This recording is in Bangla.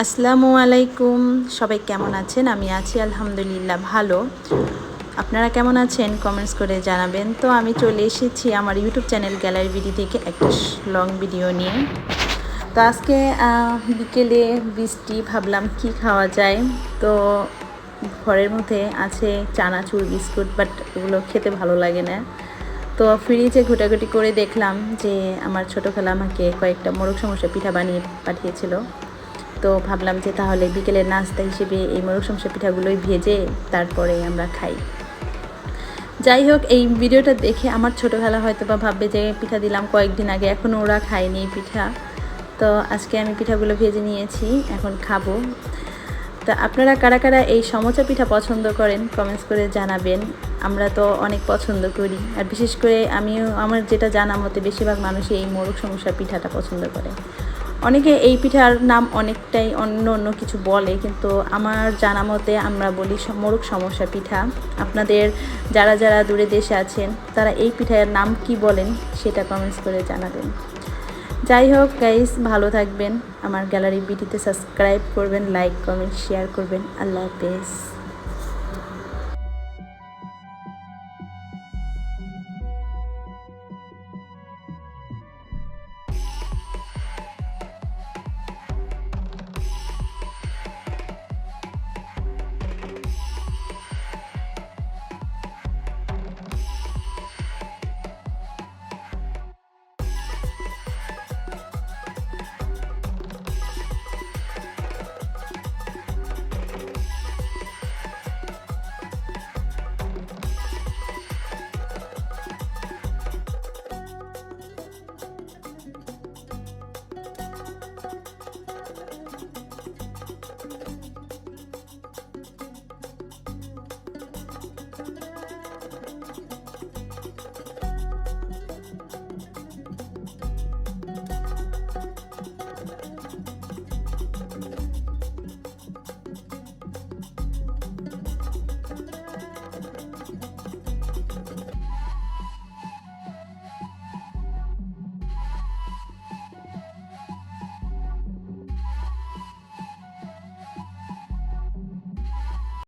আসসালামু আলাইকুম। সবাই কেমন আছেন? আমি আছি আলহামদুলিল্লাহ ভালো। আপনারা কেমন আছেন? কমেন্টস করে জানাবেন। তো আমি চলে এসেছি আমার ইউটিউব চ্যানেল গ্যালারি ভিডি থেকে একটা লং ভিডিও নিয়ে। তো আজকে বিকেলে বৃষ্টি, ভাবলাম কি খাওয়া যায়? তো ঘরের মধ্যে আছে চানাচুর, বিস্কুট, বাট ওগুলো খেতে ভালো লাগে না। তো ফ্রিজে ঘোটাঘুটি করে দেখলাম যে আমার ছোটো খালা আমাকে কয়েকটা মোরগ সমস্যা পিঠা বানিয়ে পাঠিয়েছিল। তো ভাবলাম যে তাহলে বিকেলের নাস্তা হিসেবে এই মোরগ সমস্যা পিঠাগুলোই ভেজে তারপরে আমরা খাই। যাই হোক, এই ভিডিওটা দেখে আমার ছোটোবেলা হয়তো বা ভাববে যে পিঠা দিলাম কয়েকদিন আগে এখনও ওরা খায়নি পিঠা। তো আজকে আমি পিঠাগুলো ভেজে নিয়েছি, এখন খাব। তা আপনারা কারা কারা এই সমচা পিঠা পছন্দ করেন কমেন্টস করে জানাবেন। আমরা তো অনেক পছন্দ করি। আর বিশেষ করে আমিও, আমার যেটা জানা মতে বেশিরভাগ মানুষই এই মোরগ সমস্যা পিঠাটা পছন্দ করে। অনেকে এই পিঠার নাম অনেকটাই অন্য অন্য কিছু বলে, কিন্তু আমার জানা মতে আমরা বলি মোরগ সমস্যা পিঠা। আপনাদের যারা যারা দূরে দেশে আছেন, তারা এই পিঠার নাম কি বলেন, সেটা কমেন্টস করে জানাবেন। যাই হোক গাইস ভালো থাকবেন। আমার গ্যালারি বিটিতে সাবস্ক্রাইব করবেন লাইক কমেন্ট শেয়ার করবেন। আল্লাহ হাফেজ।